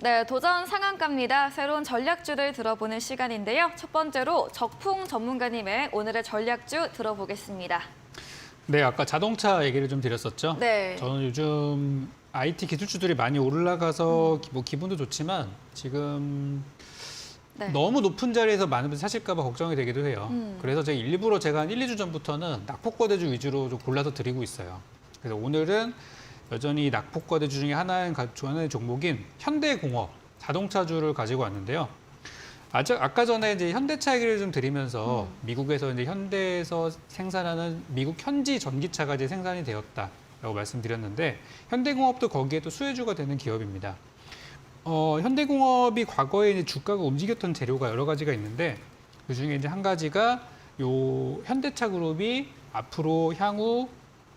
네, 도전 상한가입니다. 새로운 전략주를 들어보는 시간인데요. 첫 번째로 적풍 전문가님의 오늘의 전략주 들어보겠습니다. 네, 아까 자동차 얘기를 좀 드렸었죠. 네. 저는 요즘 IT 기술주들이 많이 올라가서 기- 뭐 기분도 좋지만 지금 네. 너무 높은 자리에서 많은 분들이 사실까 봐 걱정이 되기도 해요. 음. 그래서 제가 일부러 제가 한 1, 2주 전부터는 낙폭과대주 위주로 좀 골라서 드리고 있어요. 그래서 오늘은 여전히 낙폭과대주 중에 하나인 가- 하나의 종목인 현대공업 자동차주를 가지고 왔는데요. 아까 전에 이제 현대차 얘기를 좀 드리면서 미국에서 이제 현대에서 생산하는 미국 현지 전기차가 이제 생산이 되었다라고 말씀드렸는데 현대공업도 거기에 또 수혜주가 되는 기업입니다. 어, 현대공업이 과거에 이제 주가가 움직였던 재료가 여러 가지가 있는데 그 중에 이제 한 가지가 요 현대차 그룹이 앞으로 향후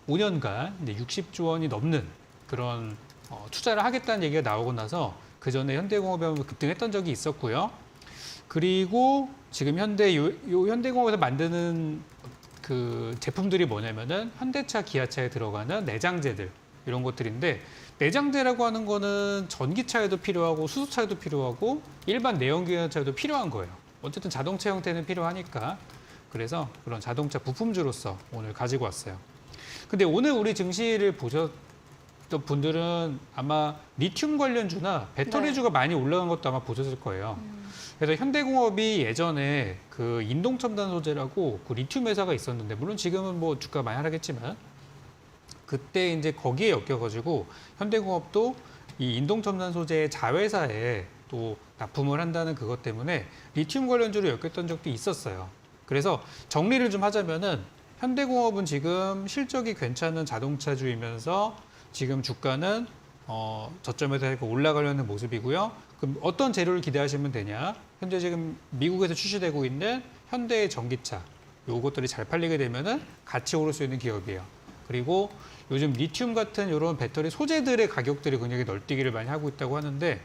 5년간 이제 60조 원이 넘는 그런 어, 투자를 하겠다는 얘기가 나오고 나서 그 전에 현대공업이 한번 급등했던 적이 있었고요. 그리고 지금 현대 요, 요 현대공업에서 만드는 그 제품들이 뭐냐면은 현대차, 기아차에 들어가는 내장재들 이런 것들인데 내장재라고 하는 거는 전기차에도 필요하고 수소차에도 필요하고 일반 내연기관차에도 필요한 거예요. 어쨌든 자동차 형태는 필요하니까 그래서 그런 자동차 부품주로서 오늘 가지고 왔어요. 근데 오늘 우리 증시를 보셨던 분들은 아마 리튬 관련주나 배터리주가 많이 올라간 것도 아마 보셨을 거예요. 그래서 현대공업이 예전에 그 인동 첨단 소재라고 그 리튬 회사가 있었는데 물론 지금은 뭐 주가 많이 하락했지만 그때 이제 거기에 엮여가지고 현대공업도 이 인동 첨단 소재의 자회사에 또 납품을 한다는 그것 때문에 리튬 관련주로 엮였던 적도 있었어요. 그래서 정리를 좀 하자면은 현대공업은 지금 실적이 괜찮은 자동차주이면서 지금 주가는 어, 저점에서 올라가려는 모습이고요. 그럼 어떤 재료를 기대하시면 되냐? 현재 지금 미국에서 출시되고 있는 현대의 전기차 요것들이 잘 팔리게 되면은 같이 오를 수 있는 기업이에요. 그리고 요즘 리튬 같은 이런 배터리 소재들의 가격들이 굉장히 널뛰기를 많이 하고 있다고 하는데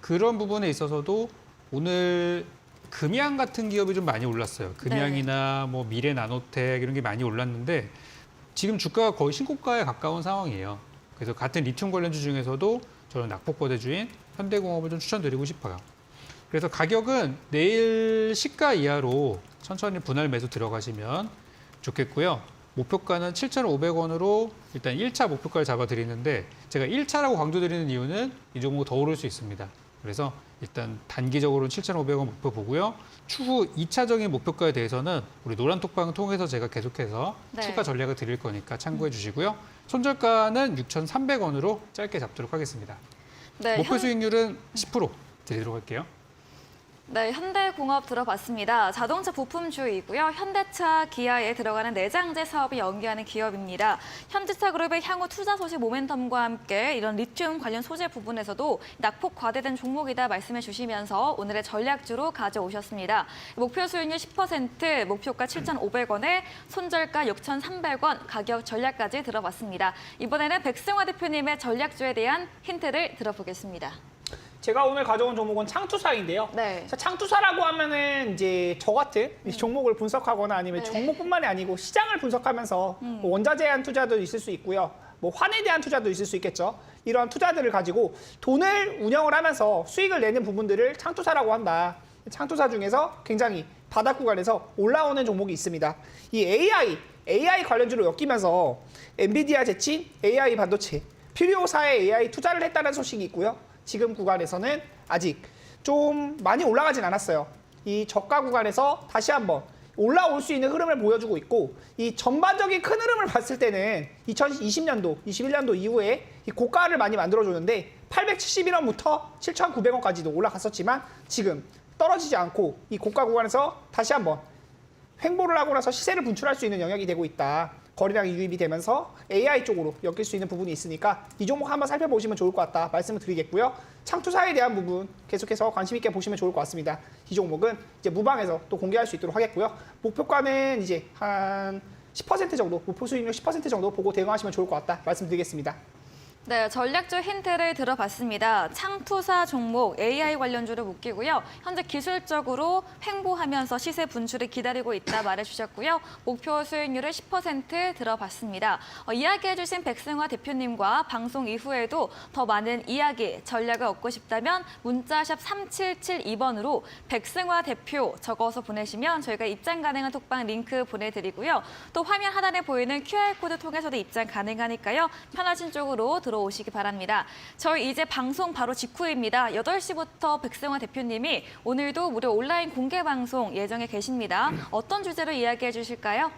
그런 부분에 있어서도 오늘 금양 같은 기업이 좀 많이 올랐어요. 금양이나 뭐 미래 나노텍 이런 게 많이 올랐는데 지금 주가가 거의 신고가에 가까운 상황이에요. 그래서 같은 리튬 관련주 중에서도 저는 낙폭거대주인 현대공업을 좀 추천드리고 싶어요. 그래서 가격은 내일 시가 이하로 천천히 분할 매수 들어가시면 좋겠고요. 목표가는 7,500원으로 일단 1차 목표가를 잡아드리는데 제가 1차라고 강조드리는 이유는 이 종목 더 오를 수 있습니다. 그래서 일단 단기적으로 7,500원 목표 보고요. 추후 2차적인 목표가에 대해서는 우리 노란 톡방을 통해서 제가 계속해서 네. 추가 전략을 드릴 거니까 참고해 주시고요. 손절가는 6,300원으로 짧게 잡도록 하겠습니다. 네, 목표 현- 수익률은 10% 드리도록 할게요. 네, 현대공업 들어봤습니다. 자동차 부품주이고요. 현대차, 기아에 들어가는 내장재 사업을 연계하는 기업입니다. 현대차 그룹의 향후 투자 소식 모멘텀과 함께 이런 리튬 관련 소재 부분에서도 낙폭 과대된 종목이다 말씀해 주시면서 오늘의 전략주로 가져오셨습니다. 목표 수익률 10%, 목표가 7,500원에 손절가 6,300원, 가격 전략까지 들어봤습니다. 이번에는 백승화 대표님의 전략주에 대한 힌트를 들어보겠습니다. 제가 오늘 가져온 종목은 창투사인데요. 네. 자, 창투사라고 하면은 이제 저 같은 이 종목을 분석하거나 아니면 네. 종목뿐만이 아니고 시장을 분석하면서 뭐 원자 제한 투자도 있을 수 있고요. 뭐 환에 대한 투자도 있을 수 있겠죠. 이러한 투자들을 가지고 돈을 운영을 하면서 수익을 내는 부분들을 창투사라고 한다. 창투사 중에서 굉장히 바닥 구간에서 올라오는 종목이 있습니다. 이 AI, AI 관련주로 엮이면서 엔비디아 제친 AI 반도체, 필요사에 AI 투자를 했다는 소식이 있고요. 지금 구간에서는 아직 좀 많이 올라가진 않았어요. 이 저가 구간에서 다시 한번 올라올 수 있는 흐름을 보여주고 있고 이 전반적인 큰 흐름을 봤을 때는 2020년도, 21년도 이후에 이 고가를 많이 만들어줬는데 871원부터 7,900원까지도 올라갔었지만 지금 떨어지지 않고 이 고가 구간에서 다시 한번 횡보를 하고 나서 시세를 분출할 수 있는 영역이 되고 있다. 거래량이 유입이 되면서 AI 쪽으로 엮일 수 있는 부분이 있으니까 이 종목 한번 살펴보시면 좋을 것 같다 말씀을 드리겠고요. 창투사에 대한 부분 계속해서 관심 있게 보시면 좋을 것 같습니다. 이 종목은 이제 무방에서 또 공개할 수 있도록 하겠고요. 목표가는 이제 한 10% 정도, 목표 수익률 10% 정도 보고 대응하시면 좋을 것 같다 말씀드리겠습니다. 네, 전략적 힌트를 들어봤습니다. 창투사 종목 AI 관련주를 묶이고요. 현재 기술적으로 횡보하면서 시세 분출이 기다리고 있다 말해주셨고요. 목표 수익률을 10% 들어봤습니다. 어, 이야기해주신 백승화 대표님과 방송 이후에도 더 많은 이야기, 전략을 얻고 싶다면 문자샵 3772번으로 백승화 대표 적어서 보내시면 저희가 입장 가능한 톡방 링크 보내드리고요. 또 화면 하단에 보이는 QR코드 통해서도 입장 가능하니까요. 편하신 쪽으로 들어 오시기 바랍니다. 저희 이제 방송 바로 직후입니다. 8시부터 백승화 대표님이 오늘도 무료 온라인 공개 방송 예정에 계십니다. 어떤 주제로 이야기해 주실까요?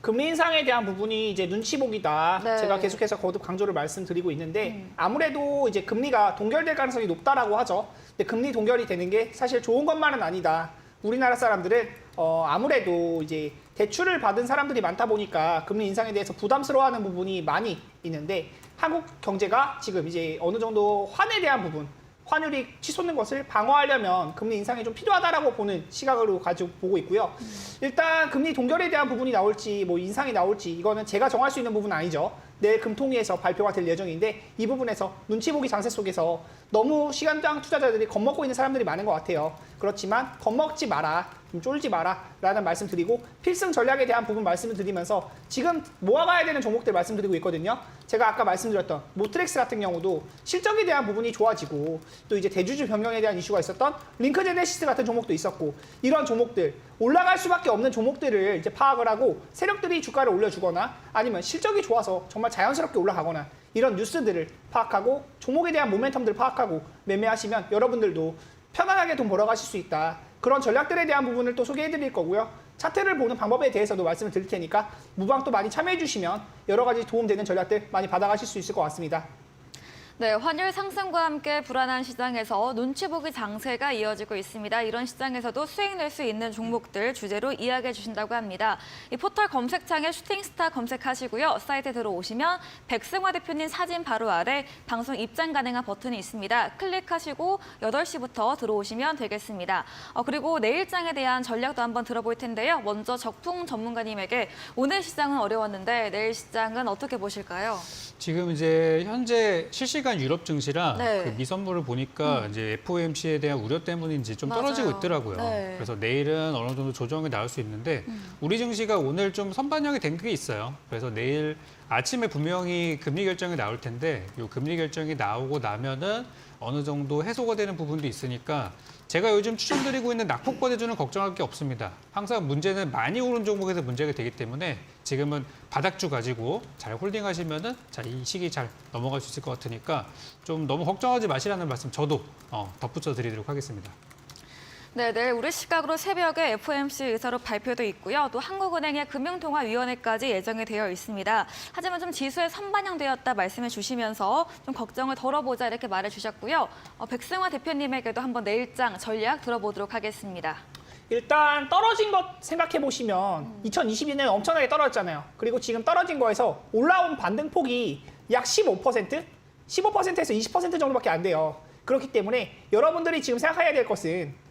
금리 인상에 대한 부분이 이제 눈치 보기다. 네. 제가 계속해서 거듭 강조를 말씀드리고 있는데 아무래도 이제 금리가 동결될 가능성이 높다라고 하죠. 근데 금리 동결이 되는 게 사실 좋은 것만은 아니다. 우리나라 사람들은 어 아무래도 이제 대출을 받은 사람들이 많다 보니까 금리 인상에 대해서 부담스러워하는 부분이 많이 있는데 한국 경제가 지금 이제 어느 정도 환에 대한 부분 환율이 치솟는 것을 방어하려면 금리 인상이 좀 필요하다라고 보는 시각으로 가지고 보고 있고요. 일단 금리 동결에 대한 부분이 나올지 뭐 인상이 나올지 이거는 제가 정할 수 있는 부분은 아니죠. 내일 금통위에서 발표가 될 예정인데 이 부분에서 눈치 보기 장세 속에서 너무 시간당 투자자들이 겁먹고 있는 사람들이 많은 것 같아요. 그렇지만 겁먹지 마라, 좀 쫄지 마라 라는 말씀 드리고 필승 전략에 대한 부분 말씀을 드리면서 지금 모아가야 되는 종목들 말씀드리고 있거든요. 제가 아까 말씀드렸던 모트렉스 같은 경우도 실적에 대한 부분이 좋아지고 또 이제 대주주 변경에 대한 이슈가 있었던 링크 제네시스 같은 종목도 있었고 이런 종목들 올라갈 수밖에 없는 종목들을 이제 파악을 하고 세력들이 주가를 올려주거나 아니면 실적이 좋아서 정말 자연스럽게 올라가거나 이런 뉴스들을 파악하고 종목에 대한 모멘텀들을 파악하고 매매하시면 여러분들도 편안하게 돈 벌어가실 수 있다. 그런 전략들에 대한 부분을 또 소개해드릴 거고요. 차트를 보는 방법에 대해서도 말씀을 드릴 테니까 무방 또 많이 참여해주시면 여러 가지 도움되는 전략들 많이 받아가실 수 있을 것 같습니다. 네, 환율 상승과 함께 불안한 시장에서 눈치 보기 장세가 이어지고 있습니다. 이런 시장에서도 수익 낼 수 있는 종목들 주제로 이야기해 주신다고 합니다. 이 포털 검색창에 슈팅스타 검색하시고요. 사이트에 들어오시면 백승화 대표님 사진 바로 아래 방송 입장 가능한 버튼이 있습니다. 클릭하시고 8시부터 들어오시면 되겠습니다. 어, 그리고 내일장에 대한 전략도 한번 들어볼 텐데요. 먼저 적풍 전문가님에게 오늘 시장은 어려웠는데 내일 시장은 어떻게 보실까요? 지금 이제 현재 실시간 유럽 증시랑 네. 그 미선물을 보니까 이제 FOMC에 대한 우려 때문인지 좀 떨어지고 맞아요. 있더라고요. 네. 그래서 내일은 어느 정도 조정이 나올 수 있는데 우리 증시가 오늘 좀 선반영이 된 게 있어요. 그래서 내일 아침에 분명히 금리 결정이 나올 텐데 이 금리 결정이 나오고 나면은 어느 정도 해소가 되는 부분도 있으니까 제가 요즘 추천드리고 있는 낙폭과대주는 걱정할 게 없습니다. 항상 문제는 많이 오른 종목에서 문제가 되기 때문에 지금은 바닥주 가지고 잘 홀딩하시면은 자, 이 시기 잘 넘어갈 수 있을 것 같으니까 좀 너무 걱정하지 마시라는 말씀 저도 어, 덧붙여 드리도록 하겠습니다. 네, 내일 우리 시각으로 새벽에 FOMC 의사로 발표도 있고요. 또 한국은행의 금융통화위원회까지 예정이 되어 있습니다. 하지만 좀 지수에 선반영되었다 말씀해 주시면서 좀 걱정을 덜어보자 이렇게 말해 주셨고요. 어, 백승화 대표님에게도 한번 내일장 전략 들어보도록 하겠습니다. 일단 떨어진 것 생각해 보시면 2022년 엄청나게 떨어졌잖아요. 그리고 지금 떨어진 거에서 올라온 반등폭이 약 15%? 15%에서 20% 정도밖에 안 돼요. 그렇기 때문에 여러분들이 지금 생각해야 될 것은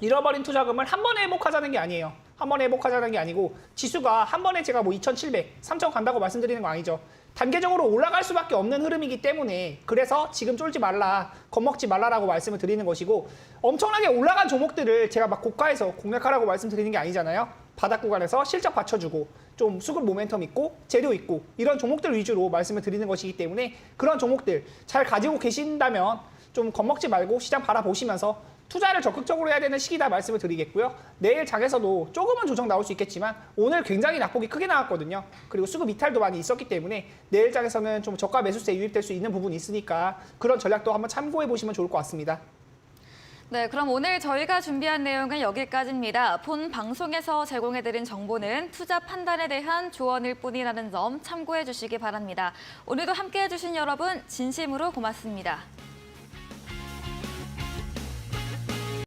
잃어버린 투자금을 한 번에 회복하자는 게 아니에요. 한 번에 회복하자는 게 아니고 지수가 한 번에 제가 뭐 2,700, 3,000 간다고 말씀드리는 거 아니죠. 단계적으로 올라갈 수밖에 없는 흐름이기 때문에 그래서 지금 쫄지 말라, 겁먹지 말라라고 말씀을 드리는 것이고 엄청나게 올라간 종목들을 제가 막 고가에서 공략하라고 말씀드리는 게 아니잖아요. 바닥 구간에서 실적 받쳐주고 좀 수급 모멘텀 있고 재료 있고 이런 종목들 위주로 말씀을 드리는 것이기 때문에 그런 종목들 잘 가지고 계신다면 좀 겁먹지 말고 시장 바라보시면서 투자를 적극적으로 해야 되는 시기다 말씀을 드리겠고요. 내일 장에서도 조금은 조정 나올 수 있겠지만 오늘 굉장히 낙폭이 크게 나왔거든요. 그리고 수급 이탈도 많이 있었기 때문에 내일 장에서는 좀 저가 매수세 유입될 수 있는 부분이 있으니까 그런 전략도 한번 참고해 보시면 좋을 것 같습니다. 네, 그럼 오늘 저희가 준비한 내용은 여기까지입니다. 본 방송에서 제공해드린 정보는 투자 판단에 대한 조언일 뿐이라는 점 참고해 주시기 바랍니다. 오늘도 함께해 주신 여러분 진심으로 고맙습니다.